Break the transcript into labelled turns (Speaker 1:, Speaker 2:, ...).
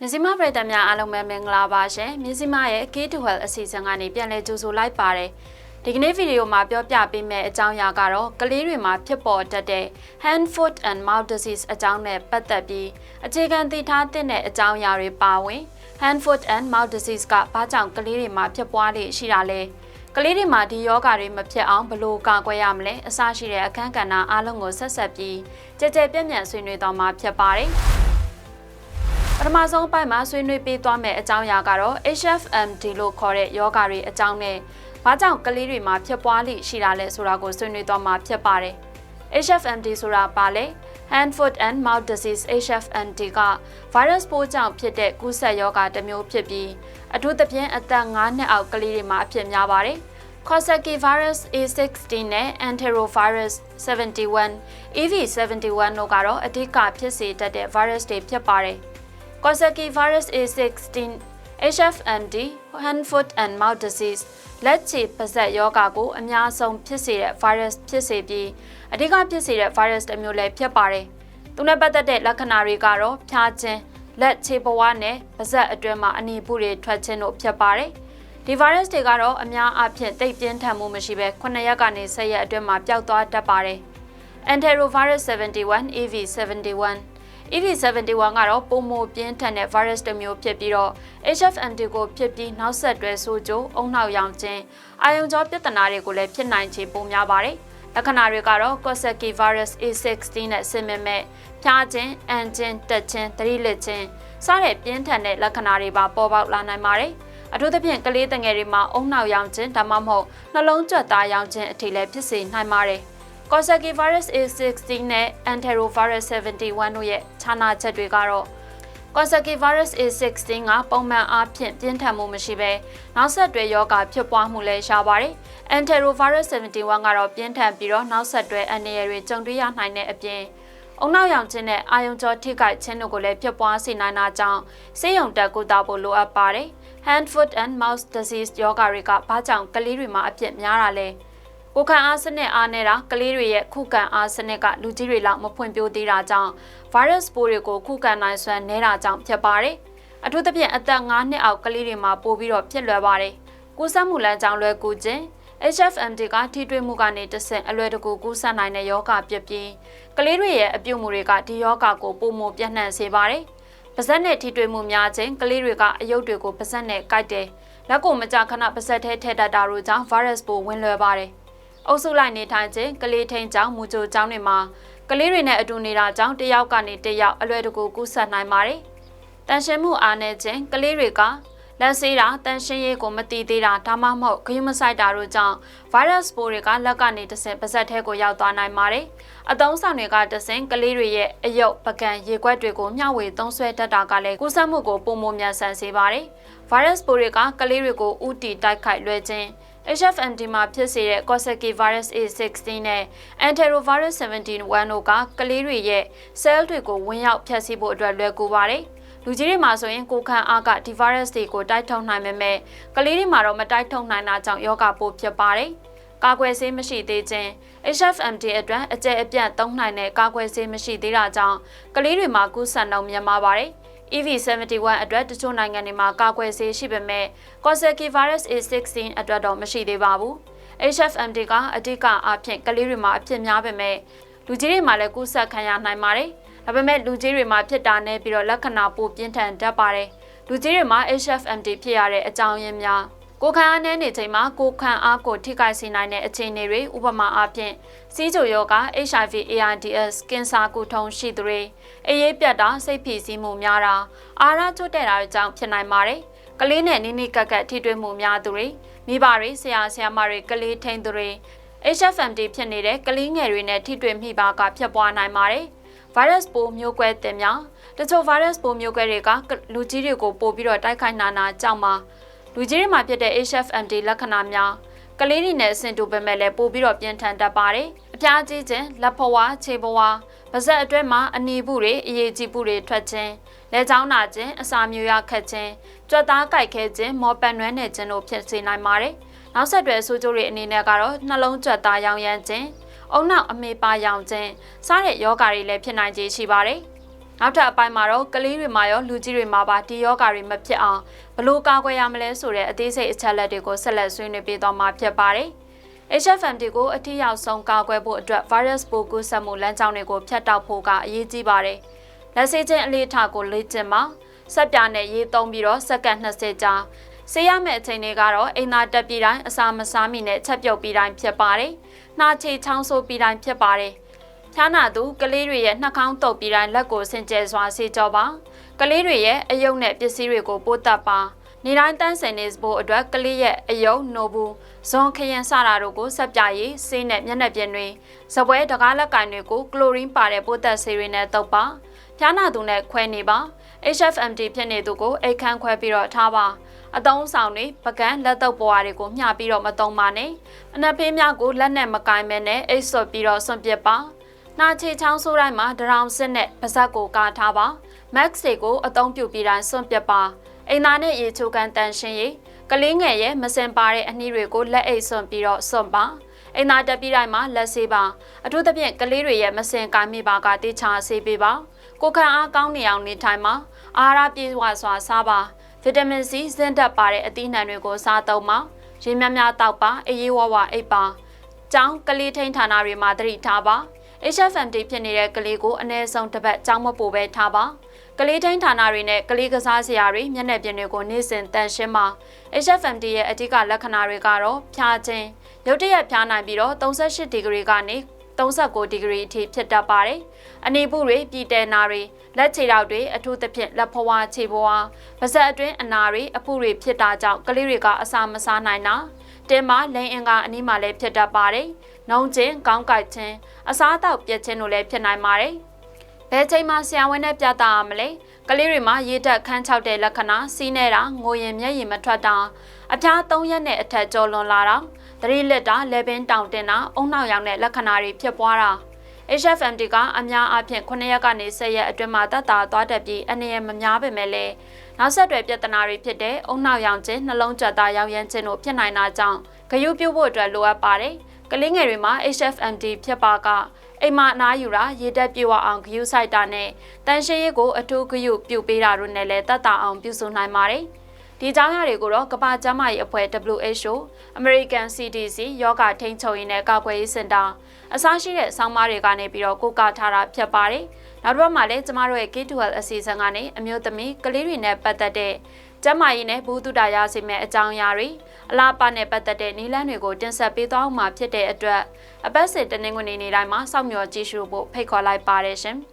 Speaker 1: မြစီမပရိသတ်များအားလုံးပဲမင်္ဂလာပါရှင်မြစီမရဲ့ K12 အစီအစဉ်ကနေပြန်လည်ကြိုဆိုလိုက်ပါတယ်ဒီကနေ့ဗီဒီယိုမှာပြောပြပေးမယ့်အကြောင်းအရာကတော့ကလေးတွေမှာဖြစ်ပေါ်တတ်တဲ့ hand foot and mouth disease အကြောင်းနဲ့ပတ်သက်ပြီးအခြေခံသိထားတဲ့အကြောင်းအရာတွေပါဝင် hand foot and mouth disease ကဘာကြောင့်ကလေးတွေမှာဖြစ်ပွားလေရှိတာလဲကလေးတွေမှာဒီယောဂါတွေမဖြစ်အောင်ဘယ်လိုကာကွယ်ရမလဲအစရှိတဲ့အခန်းကဏ္ဍအားလုံးကိုဆက်ဆက်ပြီးကြကြပြန့်ပြန့်ဆွေးနွေးသွားမှာဖြစ်ပါတယ် ပထမဆုံးအပိုင်းမှာဆွေးနွေးပေးသွားမယ့်အကြောင်းအရာကတော့ HFMD လို့ခေါ်တဲ့ယောဂါတွေအကြောင်းနဲ့ဘာကြောင့်ကလေးတွေမှာဖြစ်ပွားလိရှိတာလဲဆိုတာကိုဆွေးနွေးသွားမှာဖြစ်ပါတယ်။ HFMD ဆိုတာဘာလဲ။ Hand Foot and Mouth Disease HFMD က virus ပိုးကြောင့်ဖြစ်တဲ့ကူးစက်ရောဂါတစ်မျိုးဖြစ်ပြီးအထူးသဖြင့်အသက်9နှစ်အောက်ကလေးတွေမှာအဖြစ်များပါတယ်။ Coxsackie virus A16 နဲ့ Enterovirus 71, EV71 တို့ကတော့အဓိကဖြစ်စေတတ်တဲ့ virus တွေဖြစ်ပါတယ်။ Coxsackie virus A16 HFMD hand foot and mouth disease လက်ချေပါးစပ်ယောဂါကိုအများဆုံးဖြစ်စေတဲ့ virus ဖြစ်စေပြီးအဓိကဖြစ်စေတဲ့ virus တစ်မျိုးလည်းဖြစ်ပါတယ်။သူနဲ့ပတ်သက်တဲ့လက္ခဏာတွေကတော့ဖျားခြင်းလက်ခြေဘဝနဲ့ပါးစပ်အတွင်းမှာအနီပူတွေထွက်ခြင်းတို့ဖြစ်ပါတယ်။ဒီ virus တွေကတော့အများအပြားတိတ်ပြင်းထန်မှုမရှိဘဲ9ရက်ကနေ10ရက်အတွင်းမှာပျောက်သွားတတ်ပါတယ်။ Enterovirus 71 EV71 EV71 ကတော့ပုံမပြင်းထန်တဲ့ virus တစ်မျိုးဖြစ်ပြီးတော့ HFMD ကိုဖြစ်ပြီးနောက်ဆက်တွဲဆိုးကျိုးအုံနှောက်ရောင်ခြင်းအာယုံကြောပြဿနာတွေကိုလည်းဖြစ်နိုင်ခြေပိုများပါတယ်။လက္ခဏာတွေကတော့ Coxsackie virus A16 နဲ့ဆင်မမဲ့ဖျားခြင်း၊အန်ခြင်း၊တက်ခြင်း၊သတိလစ်ခြင်းစတဲ့ပြင်းထန်တဲ့လက္ခဏာတွေပါပေါ်ပေါက်လာနိုင်ပါတယ်။အထူးသဖြင့်ကလေးငယ်တွေမှာအုံနှောက်ရောင်ခြင်းဒါမှမဟုတ်နှလုံးကြွက်သားရောင်ခြင်းအထိလည်းဖြစ်စေနိုင်ပါတယ်။ Coxsackie virus A16 နဲ့ Enterovirus 71တို့ရဲ့ခြားနာချက်တွေကတော့ Coxsackie virus A16 ကပုံမှန်အားဖြင့်ပြင်းထန်မှုမရှိဘဲနောက်ဆက်တွဲရောဂါဖြစ်ပွားမှုလည်းရှားပါတယ်။ Enterovirus 71ကတော့ပြင်းထန်ပြီးတော့နောက်ဆက်တွဲအန္တရာယ်တွေကြုံတွေ့ရနိုင်တဲ့အပြင်အုံနောက်ရောင်ခြင်းနဲ့အာယုံကြောထိခိုက်ခြင်းတို့ကိုလည်းဖြစ်ပွားစေနိုင်တာကြောင့်ဆေးရုံတက်ကုသဖို့လိုအပ်ပါတယ်။ Hand foot and mouth disease ယောဂါတွေကဘာကြောင့်ကလေးတွေမှာအဖြစ်များတာလဲ။ ကိုခံအားစနစ်အားနေတာကလေးတွေရဲ့ခုခံအားစနစ်ကလူကြီးတွေလောက်မဖွံ့ဖြိုးသေးတာကြောင့် virus ပိုးတွေကိုခုခံနိုင်စွမ်းနေတာကြောင့်ဖြစ်ပါတယ်။အထူးသဖြင့်အသက်9နှစ်အောက်ကလေးတွေမှာပိုပြီးတော့ဖြစ်လွယ်ပါတယ်။ကူးစက်မှုလမ်းကြောင်းလွယ်ကူခြင်း HFMD ကထိတွေ့မှုကနေတဆင့်အလွယ်တကူကူးစက်နိုင်တဲ့ယောဂဖြစ်ပြီးကလေးတွေရဲ့အပြုတ်မှုတွေကဒီယောဂကိုပုံမပြန့်နှံ့စေပါတယ်။ပါဇက်နဲ့ထိတွေ့မှုများခြင်းကလေးတွေကအယုတ်တွေကိုပါဇက်နဲ့ကိုက်တယ်။လက်ကိုမကြာခဏပါဇက်ထဲထည့်တတ်တာတို့ကြောင့် virus ပိုးဝင်လွယ်ပါတယ်။ အုပ်စုလိုက်နေထိုင်ခြင်းကလေးထိန်ကြောင့်မူကြိုကြောင်းတွေမှာကလေးတွေနဲ့အတူနေတာကြောင့်တယောက်ကနေတယောက်အလွယ်တကူကူးစက်နိုင်ပါတယ်။တန်ရှင်းမှုအားနည်းခြင်းကလေးတွေကလက်ဆေးတာတန်ရှင်းရေးကိုမတီးသေးတာဒါမှမဟုတ်ဂရုမစိုက်တာတို့ကြောင့်ဗိုင်းရပ်စ်ပိုးတွေကလက်ကနေတဆင့်ပါးစပ်ထဲကိုရောက်သွားနိုင်ပါတယ်။အသုံးဆောင်တွေကတဆင့်ကလေးတွေရဲ့အယုတ်ပကံရေခွက်တွေကိုမျှဝေသုံးဆွဲတတ်တာကလည်းကူးစက်မှုကိုပုံမမြန်ဆန်စေပါတယ်။ဗိုင်းရပ်စ်ပိုးတွေကကလေးတွေကိုဥတီတိုက်ခိုက်လွှဲခြင်း HFMD မှာဖြစ်စေတဲ့ Coxsackie virus A16 နဲ့ Enterovirus 71တို့ကကလေးတွေရဲ့ cell တွေကိုဝင်ရောက်ဖျက်ဆီးဖို့အတွက်လွယ်ကူပါတယ်။လူကြီးတွေမှာဆိုရင်ကိုခံအားကဒီ virus တွေကိုတိုက်ထုတ်နိုင်ပေမဲ့ကလေးတွေမှာတော့မတိုက်ထုတ်နိုင်တာကြောင့်ယောဂပိုးဖြစ်ပါတယ်။ကာကွယ်ဆေးမရှိသေးခြင်း HFMD အတွက်အကျယ်အပြန့်သုံးနိုင်တဲ့ကာကွယ်ဆေးမရှိသေးတာကြောင့်ကလေးတွေမှာကူးစက်နှုန်းမြင့်မာပါတယ်။ EV71 အတွက်တချို့နိုင်ငံတွေမှာကာကွယ်ဆေးရှိပေမဲ့ Coxsackie virus A16 အတွက်တော့မရှိသေးပါဘူး။ HFMD ကအဓိကအားဖြင့်ကလေးတွေမှာအဖြစ်များပေမဲ့လူကြီးတွေမှာလည်းကူးစက်ခံရနိုင်ပါတယ်။ဒါပေမဲ့လူကြီးတွေမှာဖြစ်တာနဲ့ပြီးတော့လက္ခဏာပိုပြင်းထန်တတ်ပါတယ်။လူကြီးတွေမှာ HFMD ဖြစ်ရတဲ့အကြောင်းရင်းများ ကိုခံအားနည်းနေချိန်မှာကိုခံအားကိုထိခိုက်စေနိုင်တဲ့အခြေအနေတွေဥပမာအားဖြင့်စီးချိုယောဂ HIV AIDS ကင်ဆာကုထုံးရှိသူတွေအေးရေးပြတ်တာစိတ်ဖိစီးမှုများတာအာရချွတ်တဲ့တာကြောင့်ဖြစ်နိုင်ပါတယ်ကလေးနဲ့နိနိကက်ကက်ထိတွေ့မှုများသူတွေမိဘတွေဆရာဆရာမတွေကလေးထိန်သူတွေ HFMD ဖြစ်နေတဲ့ကလေးငယ်တွေနဲ့ထိတွေ့မိပါကဖြစ်ပွားနိုင်ပါတယ်ဗိုင်းရပ်စ်ပိုးမျိုးကွဲတင်များတချို့ဗိုင်းရပ်စ်ပိုးမျိုးကွဲတွေကလူကြီးတွေကိုပို့ပြီးတော့တိုက်ခိုက်နာနာကြောင့်မှာ လူကြီးတွေမှာဖြစ်တဲ့ HFMD လက္ခဏာများကလေးတွေနဲ့အဆင်တူပေမဲ့လည်းပို့ပြီးတော့ပြင်းထန်တတ်ပါတယ်။အပြားကြီးခြင်းလက်ဖွားခြေဖွားပါဇက်အတွဲမှာအနီဘူးတွေအရေးကြီးဘူးတွေထွက်ခြင်းလက်ချောင်းနာခြင်းအစာမျိုးရခတ်ခြင်းကြွက်သားကြိုက်ခဲခြင်းမော်ပန်နွဲနေခြင်းတို့ဖြစ်စေနိုင်ပါတယ်။နောက်ဆက်တွဲဆိုးကျိုးတွေအနေနဲ့ကတော့နှလုံးကြွက်သားရောင်ရမ်းခြင်းအုံနောက်အမေပါရောင်ခြင်းစတဲ့ယောဂါတွေလည်းဖြစ်နိုင်ခြေရှိပါတယ်။နောက်ထပ်အပိုင်းမှာတော့ကလေးတွေမှာရောလူကြီးတွေမှာပါဒီယောဂါတွေမဖြစ်အောင် ဘလို့ကာကွယ်ရမလဲဆိုတဲ့အသေးစိတ်အချက်လက်တွေကိုဆက်လက်ဆွေးနွေးပေးသွားမှာဖြစ်ပါတယ်။ HFMD ကိုအထူးရောက်ဆုံးကာကွယ်ဖို့အတွက် virus ပိုးကူးစက်မှုလမ်းကြောင်းတွေကိုဖျက်တောက်ဖို့ကအရေးကြီးပါတယ်။လက်ဆေးခြင်းအလေးထားကိုလေ့ကျင့်ပါဆက်ပြာနဲ့ရေးသုံးပြီးတော့စက္ကန့်20ကြာဆေးရမယ့်အချိန်တွေကတော့အိမ်သာတက်ပြီးတိုင်းအစာမစားမိနဲ့ချက်ပြုတ်ပြီးတိုင်းဖြစ်ပါတယ်။နှာချေချောင်းဆိုးပြီးတိုင်းဖြစ်ပါတယ်။ဖြားနာသူကလေးတွေရဲ့နှာခေါင်းတုပ်ပြီးတိုင်းလက်ကိုဆင်ကျဲစွာဆေးကြောပါ။ ကလေးတွေရဲ့အယုတ်နဲ့ပစ္စည်းတွေကိုပိုးတက်ပါ။နေတိုင်းတန်းစင်နေဖို့အတွက်ကလေးရဲ့အယုတ်နိုဘူးဇွန်ခရင်စတာတို့ကိုဆက်ပြရေးဆေးနဲ့မျက်နှာပြင်တွေဇပွဲတကားလက်ကင်တွေကိုကလိုရင်းပါတဲ့ပိုးသက်ဆေးတွေနဲ့တုပ်ပါ။ဖြားနာသူနဲ့ခွဲနေပါ။ HFMD ဖြစ်နေသူကိုအိတ်ခမ်းခွဲပြီးတော့ထားပါ။အတုံးဆောင်တွေပကန်းလက်တော့ပွားတွေကိုမျှပြီးတော့မတုံပါနဲ့အနက်ဖေးများကိုလက်နဲ့မကင်မဲနဲ့အိတ်ဆွတ်ပြီးတော့ဆွန့်ပစ်ပါနာချေချောင်းဆိုးတိုင်းမှာဒရောင်စစ်နဲ့ပါဇက်ကိုကာထားပါ မက်ဆီကိုအသုံးပြုပြီးတိုင်းဆွန့်ပစ်ပါအိမ်သားနဲ့ရေချိုကန်တန်ရှင်းရေးကလေးငယ်ရဲ့မစင်ပါတဲ့အနှီးတွေကိုလက်အိတ်ဆွန့်ပြီးတော့ဆွန့်ပါအိမ်သားတက်ပြီးတိုင်းမှာလက်ဆေးပါအထူးသဖြင့်ကလေးတွေရဲ့မစင်ကိုင်းမိပါကတေချာဆေးပေးပါကိုခံအားကောင်းနေအောင်နေထိုင်ပါအာဟာရပြည့်ဝစွာစားပါဗီတာမင်စီဇင်းဓာတ်ပါတဲ့အသီးနှံတွေကိုစားသုံးပါရေများများတောက်ပါအေးရေးဝဝအိပ်ပါကျောင်းကလေးထိန်ဌာနတွေမှာတတိထားပါ HFMD ဖြစ်နေတဲ့ကလေးကိုအ ਨੇ ဆုံးတစ်ပတ်ကျောင်းမပို့ပဲထားပါ ကလေးထိန်ဌာနတွေနဲ့ကလေးကစားစရာတွေမျက်နှာပြင်တွေကိုနေ့စဉ်တန်ရှင်းပါ HFMD ရဲ့အဓိကလက္ခဏာတွေကတော့ဖျားခြင်းရုတ်တရက်ဖျားနိုင်ပြီးတော့38ဒီဂရီကနေ39ဒီဂရီအထိဖြစ်တတ်ပါတယ်။အနေပူတွေပြည်တဲနာတွေလက်ခြေထောက်တွေအထူးသဖြင့်လက်ဖွားခြေဖွားပါးစပ်အတွင်းအနာတွေအပူတွေဖြစ်တာကြောင့်ကလေးတွေကအစာမစားနိုင်တာတင်မလိန်အင်ကအနီးမှာလည်းဖြစ်တတ်ပါတယ်။နှုံချင်းကောင်းကိုက်ခြင်းအစားအသောက်ပြက်ခြင်းတို့လည်းဖြစ်နိုင်ပါတယ်။ ဘယ်ချိန်မှဆရာဝန်နဲ့ပြသရမလဲကလေးတွေမှာရေတက်ခန်းချောက်တဲ့လက္ခဏာစီးနေတာငိုရင်မျက်ရည်မထွက်တာအပြား၃ရက်နဲ့အထက်ကျော်လွန်လာတာသတိလက်တာလက်ပင်တောင်တင်တာအုံနောက်ရောင်တဲ့လက္ခဏာတွေဖြစ်ပွားတာ HFMD ကအများအပြား9ရက်ကနေ10ရက်အတွင်းမှာတက်တာသွားတက်ပြီးအနေရမများပေမဲ့လည်းနောက်ဆက်တွဲပြဿနာတွေဖြစ်တဲ့အုံနောက်ရောင်ခြင်းနှလုံးကြွက်သားရောင်ရမ်းခြင်းတို့ဖြစ်နိုင်တာကြောင့်ဂရုပြုဖို့အတွက်လိုအပ်ပါတယ်။ ကလေးငယ်တွေမှာ HFMD ဖြစ်ပါကအိမ်မှာအနားယူတာရေတက်ပြေဝအောင်ဂရုစိုက်တာနဲ့တန်ရှင်းရေးကိုအထူးဂရုပြုပေးတာတို့နဲ့လည်းတတ်တာအောင်ပြုစုနိုင်ပါတယ်။ဒီကြောင်းရတွေကိုတော့ကမ္ဘာ့ကျန်းမာရေးအဖွဲ့ WHO American CDC ယောဂထိန်းချုပ်ရေးနဲ့ကာကွယ်ရေးစင်တာအစားရှိတဲ့ဆောင်းပါးတွေကနေပြီးတော့ကိုကထားတာဖြစ်ပါတယ်။နောက်တစ်ပတ်မှာလည်းကျမတို့ရဲ့ K12 အစီအစဉ်ကနေအမျိုးသမီးကလေးတွေနဲ့ပတ်သက်တဲ့ ကျမရည်နဲ့ဘူတုတရာစီမဲ့အကြောင်းအရာတွေအလားပါနဲ့ပတ်သက်တဲ့နည်းလမ်းတွေကိုတင်ဆက်ပေးသွားမှာဖြစ်တဲ့အတွက်အပတ်စဉ်တနင်္ဂနွေနေ့တိုင်းမှာစောင့်မျှော်ကြည့်ရှုဖို့ဖိတ်ခေါ်လိုက်ပါတယ်ရှင်။